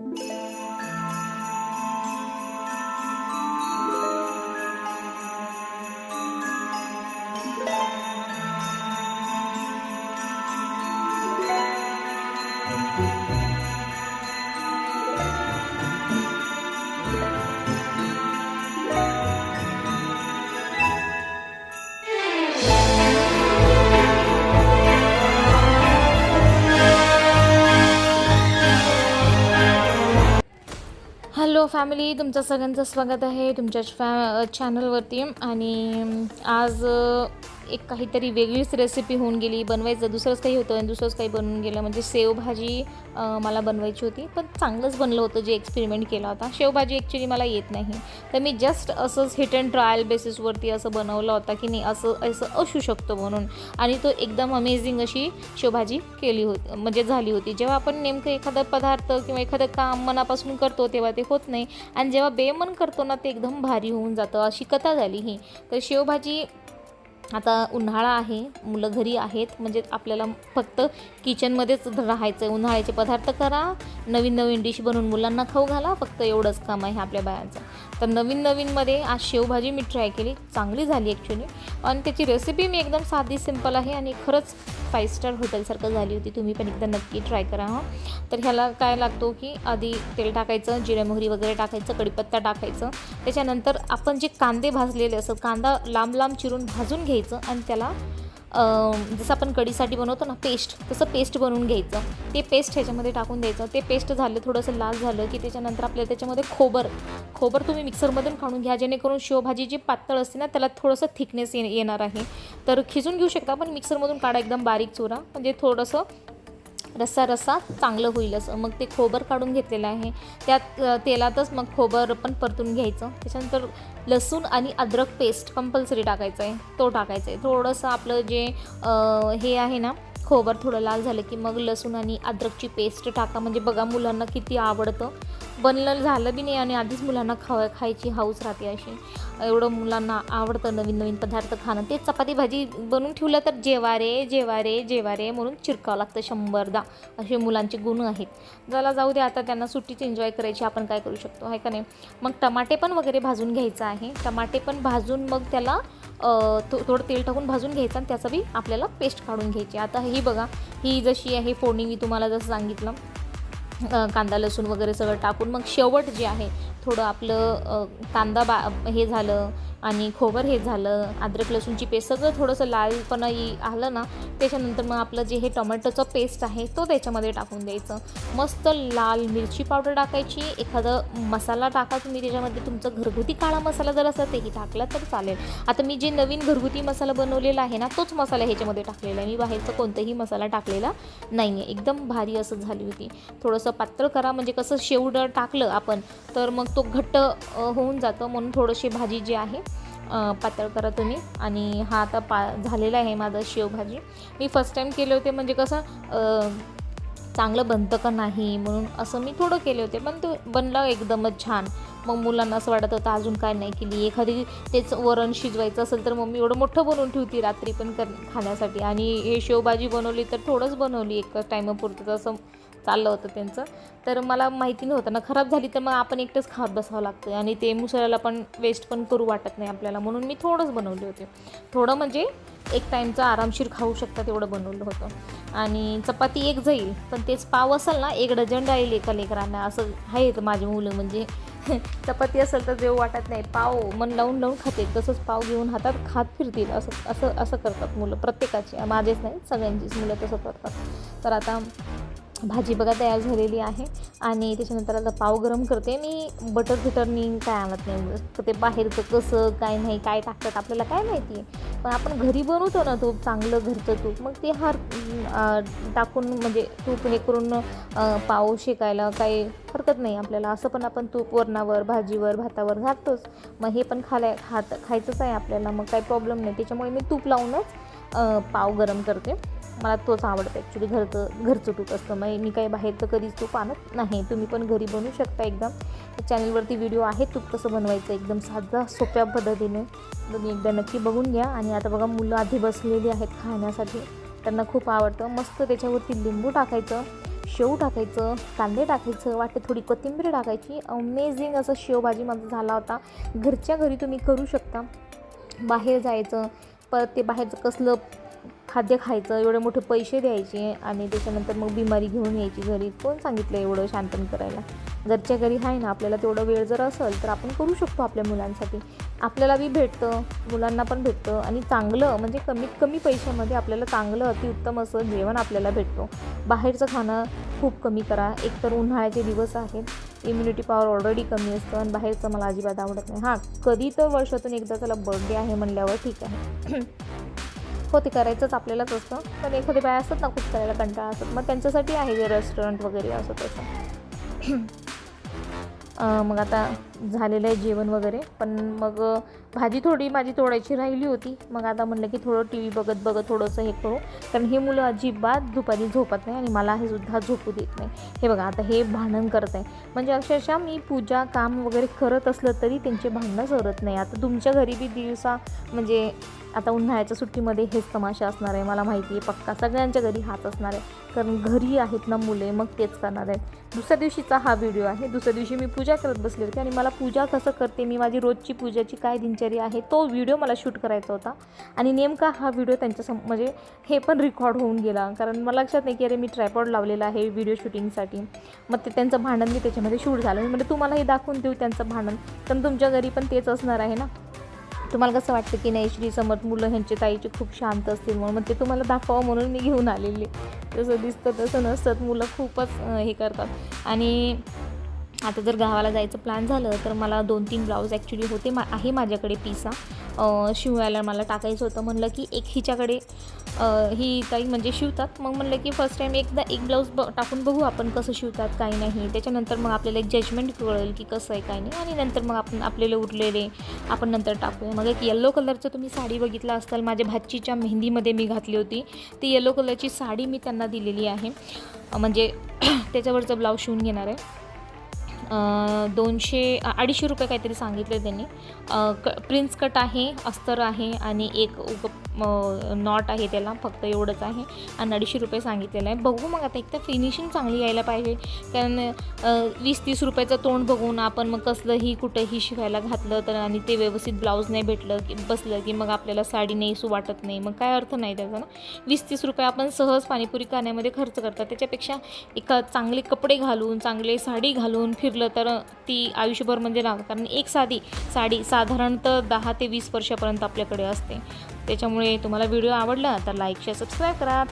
you hello family तुमचं सगळ्यांचं स्वागत आहे तुमच्या फॅ चॅनलवरती आणि आज एक काहीतरी वेगळीच रेसिपी होऊन गेली. बनवायचं दुसरंच काही होतं आणि दुसरंच काही बनवून गेलं. म्हणजे शेवभाजी मला बनवायची होती. पण चांगलंच बनलं होतं जे एक्सपेरिमेंट केला होता. शेवभाजी ॲक्च्युली मला येत नाही. तर मी जस्ट असंच हिट अँड ट्रायल बेसिसवरती असं बनवलं होता की नाही असं असं असू शकतो म्हणून. आणि तो एकदम अमेझिंग अशी शेवभाजी केली होती म्हणजे झाली होती. जेव्हा आपण नेमकं एखादा पदार्थ किंवा एखादं काम मनापासून करतो तेव्हा ते होत नाही. आणि जेव्हा बेमन करतो ना ते एकदम भारी होऊन जातं. अशी कथा झाली ही. तर शेवभाजी आता उन्हाळा आहे मुलं घरी आहेत म्हणजे आपल्याला फक्त किचनमध्येच राहायचं आहे. उन्हाळ्याचे पदार्थ करा नवीन नवीन डिश बनवून मुलांना खाऊ घाला फक्त एवढंच काम आहे आपल्या बायांचं तर नवीन नवीनमध्ये आज शेवभाजी मी ट्राय केली. चांगली झाली ॲक्च्युली आणि त्याची रेसिपी मी एकदम साधी सिंपल आहे आणि खरंच फाईव्ह स्टार हॉटेलसारखं झाली होती. तुम्ही पण एकदा नक्की ट्राय करा हां. तर ह्याला काय लागतो की आधी तेल टाकायचं जिरे मोहरी वगैरे टाकायचं कढीपत्ता टाकायचं. त्याच्यानंतर आपण जे कांदे भाजलेले असतात कांदा लांब लांब चिरून भाजून घ्यायचं आणि त्याला जसं आपण कढीसाठी बनवतो ना पेस्ट तसं पेस्ट बनवून घ्यायचं. ते पेस्ट ह्याच्यामध्ये टाकून द्यायचं. ते पेस्ट झालं थोडंसं लाल झालं की त्याच्यानंतर आपल्याला त्याच्यामध्ये खोबर खोबर तुम्ही मिक्सरमधून काढून घ्या. जेणेकरून शेवभाजी जी पातळ असते ना त्याला थोडंसं थिकनेस ये येणार आहे. तर खिजून घेऊ शकता पण मिक्सरमधून काढा एकदम बारीक चुरा. म्हणजे थोडंसं रस्सा रस्सा चांगलं होईल असं. मग ते खोबर काढून घेतलेलं आहे. त्यात तेलातच मग खोबर पण परतून घ्यायचं. त्याच्यानंतर लसूण आणि अद्रक पेस्ट कंपल्सरी टाकायचं आहे. तो टाकायचं आहे. थोडंसं आपलं जे हे आहे ना खोबर थोडं लाल झालं की मग लसूण आणि अद्रकची पेस्ट टाका. म्हणजे बघा मुलांना किती आवडतं. बनलं झालं बी नाही आणि आधीच मुलांना खाव खायची हाऊस राहते अशी. एवढं मुलांना आवडतं नवीन नवीन पदार्थ खाणं. ते चपाती भाजी बनवून ठेवलं तर जेवा रे जेवा रे जेवा रे म्हणून चिरकावं लागतं शंभरदा. असे मुलांचे गुण आहेत. जरा जाऊ दे आता त्यांना सुट्टीच एन्जॉय करायची. आपण काय करू शकतो? आहे का नाही? मग टमाटे पण वगैरे भाजून घ्यायचं आहे. टमाटे पण भाजून मग त्याला थो थोडं तेल टाकून भाजून घ्यायचं आणि त्याचं बी आपल्याला पेस्ट काढून घ्यायची. आता ही बघा ही जशी आहे फोडणी मी तुम्हाला जसं सांगितलं. कांदा लसूण वगैरे सगळं टाकून मग शेवट जे आहे थोडं आपलं कांदा बा हे झालं आणि खोबर हे झालं अद्रक लसूणची पेस्ट सगळं थोडंसं लालपणा येई आलं ना त्याच्यानंतर मग आपलं जे हे टोमॅटोचं पेस्ट आहे तो त्याच्यामध्ये टाकून द्यायचं. मस्त लाल मिरची पावडर टाकायची एखादं मसाला टाका तुम्ही त्याच्यामध्ये तुमचं घरगुती काळा मसाला जर असेल तेही टाकला तर चालेल. आता मी जे नवीन घरगुती मसाला बनवलेला आहे ना तोच मसाला ह्याच्यामध्ये टाकलेला आहे. मी बाहेरचा कोणताही मसाला टाकलेला नाही आहे एकदम भारी असं झाली होती. थोडंसं पातळ करा म्हणजे कसं शेवडं टाकलं आपण तर मग तो घट्ट होऊन जातं. म्हणून थोडीशी भाजी जी आहे पातळ करा तुम्ही. आणि हा आता पा झालेला आहे माझं शेवभाजी. मी फर्स्ट टाईम केले होते म्हणजे कसं चांगलं बनतं का नाही म्हणून असं मी थोडं केले होते. पण तो बनला एकदमच छान. मग मुलांना असं वाटत होतं अजून काय नाही केली. एखादी तेच वरण शिजवायचं असेल तर मम्मी एवढं मोठं बनवून ठेवती रात्री पण कर खाण्यासाठी. आणि हे शेवभाजी बनवली तर थोडंच बनवली एक टायमापुरतं असं चाललं होतं त्यांचं. तर मला माहिती नव्हतं. ना खराब झाली तर मग आपण एकटंच खात बसावं लागतं आणि ते मुसळ्याला पण वेस्ट पण करू वाटत नाही आपल्याला. म्हणून मी थोडंच बनवले होते. थोडं म्हणजे एक टाईमचं आरामशीर खाऊ शकता तेवढं बनवलं होतं. आणि चपाती एक जाईल पण तेच पाव असेल ना एक डझन राहील एका लेकरांना. असं आहेत माझी मुलं. म्हणजे चपाती असेल तर जेव वाटत नाही. पाव मन लावून लावून खाते. तसंच पाव घेऊन हातात खात फिरतील. असं असं असं करतात मुलं. प्रत्येकाची. माझेच नाही सगळ्यांचीच मुलं तसं करतात. तर आता भाजी बघा तयार झालेली आहे आणि त्याच्यानंतर आता पाव गरम करते. मी बटर फिटरनी काय आणत नाही. तर ते बाहेरचं कसं काय नाही काय टाकतात आपल्याला काय माहिती आहे. पण आपण घरी बनवतो ना तूप चांगलं घरचं तूप मग ते हार टाकून म्हणजे तूप हे करून पाव शेकायला काही हरकत नाही आपल्याला. असं पण आपण तूप वरणावर भाजीवर भातावर घालतोच. मग हे पण खाल्या खात खायचंच आहे आपल्याला. मग काही प्रॉब्लेम नाही. त्याच्यामुळे मी तूप लावूनच पाव गरम करते. मला तोच आवडतो. ॲक्च्युली घरचं घरचं तूप असतं. मग मी काही बाहेरचं कधीच तूप आणत नाही. तुम्ही पण घरी बनवू शकता एकदम. चॅनलवरती व्हिडिओ आहे. तूप कसं बनवायचं एकदम साधा सोप्या पद्धतीने. तुम्ही एकदा नक्की बघून घ्या. आणि आता बघा मुलं आधी बसलेली आहेत खाण्यासाठी. त्यांना खूप आवडतं. मस्त त्याच्यावरती लिंबू टाकायचं शेव टाकायचं कांदे टाकायचं वाटते थोडी कोथिंबीर टाकायची. अमेझिंग असं शेवभाजी माझा झाला होता. घरच्या घरी तुम्ही करू शकता. बाहेर जायचं परत ते बाहेरचं कसलं खाद्य खायचं एवढे मोठे पैसे द्यायचे आणि त्याच्यानंतर मग बिमारी घेऊन यायची घरी. कोण सांगितलं एवढं शांतन करायला? घरच्या घरी आहे ना आपल्याला तेवढं वेळ जर असेल तर आपण करू शकतो आपल्या मुलांसाठी. आपल्याला बी भेटतं मुलांना पण भेटतं आणि चांगलं म्हणजे कमीत कमी पैशामध्ये आपल्याला चांगलं अतिउत्तम असं जेवण आपल्याला भेटतो. बाहेरचं खाणं खूप कमी करा. एकतर उन्हाळ्याचे दिवस आहेत इम्युनिटी पॉवर ऑलरेडी कमी असतं आणि बाहेरचं मला अजिबात आवडत नाही. हां कधी तर वर्षातून एकदा त्याला बर्थडे आहे म्हणल्यावर ठीक आहे. हो ते करायचंच आपल्यालाच असतं. पण एखादी बाय असतात ना खूप करायला कंटाळा असतात मग त्यांच्यासाठी आहे जे रेस्टॉरंट वगैरे असं तसं. मग आता झालेलं आहे जेवण वगैरे. पण मग भाजी थोडी माझी तोडायची राहिली होती. मग आता म्हणलं की थोडं टी व्ही बघत बघत थोडंसं हे करू. कारण हे मुलं अजिबात दुपारी झोपत नाही आणि मला हे सुद्धा झोपू देत नाही. हे बघा आता हे भांडण करत आहे. म्हणजे अक्षरशः मी पूजा काम वगैरे करत असलं तरी त्यांचे भांडणं सरत नाही. आता तुमच्या घरी बी दिवसा म्हणजे आता उन्हाळ्याच्या सुट्टीमध्ये हेच तमाशा असणार आहे. मला माहिती आहे पक्का सगळ्यांच्या घरी हाच असणार आहे. कारण घरी आहेत ना मुले मग तेच करणार आहेत दुसऱ्या दिवशीचा हा व्हिडिओ आहे. दुसऱ्या दिवशी मी पूजा करत बसली होती आणि मला पूजा कसं करते मी माझी रोजची पूजाची काय दिनचर्या आहे तो व्हिडिओ मला शूट करायचा होता. आणि नेमका हा व्हिडिओ त्यांच्यासम म्हणजे हे पण रेकॉर्ड होऊन गेला. कारण मला लक्षात नाही की अरे मी ट्रायपॉड लावलेला आहे व्हिडिओ शूटिंगसाठी मग ते त्यांचं भांडण मी त्याच्यामध्ये शूट झालं. म्हणजे तुम्हाला हे दाखवून देऊ त्यांचं भांडण. पण तुमच्या घरी पण तेच असणार आहे ना? तुम्हाला कसं वाटतं की नाही श्री समर्थ मुलं ह्यांचे ताईचे खूप शांत असतील म्हणून? मग ते तुम्हाला दाखवावं म्हणून मी घेऊन आलेले. तसं दिसतं तसं नसतं. मुलं खूपच हे करतात. आणि आता जर गावाला जायचं प्लॅन झालं तर मला दोन तीन ब्लाऊज ॲक्च्युली होते मा आहे माझ्याकडे पिसा. शिवायला मला टाकायचं होतं. म्हणलं की एक हिच्याकडे ही ताई म्हणजे शिवतात. मग म्हणलं की फर्स्ट टाईम एकदा एक ब्लाऊज ब टाकून बघू आपण कसं शिवतात काही नाही. त्याच्यानंतर मग आपल्याला एक जजमेंट कळेल की कसं आहे काय नाही. आणि नंतर मग आपण आपल्याला उरलेले आपण नंतर टाकूया. मग एक येल्लो कलरचं तुम्ही साडी बघितला असाल माझ्या भाचीच्या मेहंदीमध्ये मी घातली होती. ती येल्लो कलरची साडी मी त्यांना दिलेली आहे. म्हणजे त्याच्यावरचं ब्लाऊज शिवून घेणार आहे. दोनशे अडीचशे रुपये काहीतरी सांगितले त्यांनी. क प्रिन्स कट आहे अस्तर आहे आणि एक उग नॉट आहे त्याला फक्त एवढंच आहे. आणि अडीचशे रुपये सांगितलेलं आहे. बघू मग आता एक तर फिनिशिंग चांगली यायला पाहिजे. कारण वीस तीस रुपयाचं तोंड बघून आपण मग कसलंही कुठंही शिवायला घातलं तर आणि ते व्यवस्थित ब्लाऊज नाही भेटलं की बसलं की मग आपल्याला साडी नाही नेसू वाटत नाही. मग काय अर्थ नाही त्याचा ना? वीस तीस रुपये आपण सहज पाणीपुरी खाण्यामध्ये खर्च करतात. त्याच्यापेक्षा एका चांगले कपडे घालून चांगले साडी घालून फिरलं तर ती आयुष्यभर म्हणजे राहतं कारण एक साधी साडी साधारणतः दहा ते वीस वर्षापर्यंत आपल्याकडे असते. त्याच्यामुळे तुम्हाला व्हिडिओ आवडला तर लाईक शेअर सबस्क्राईब करा.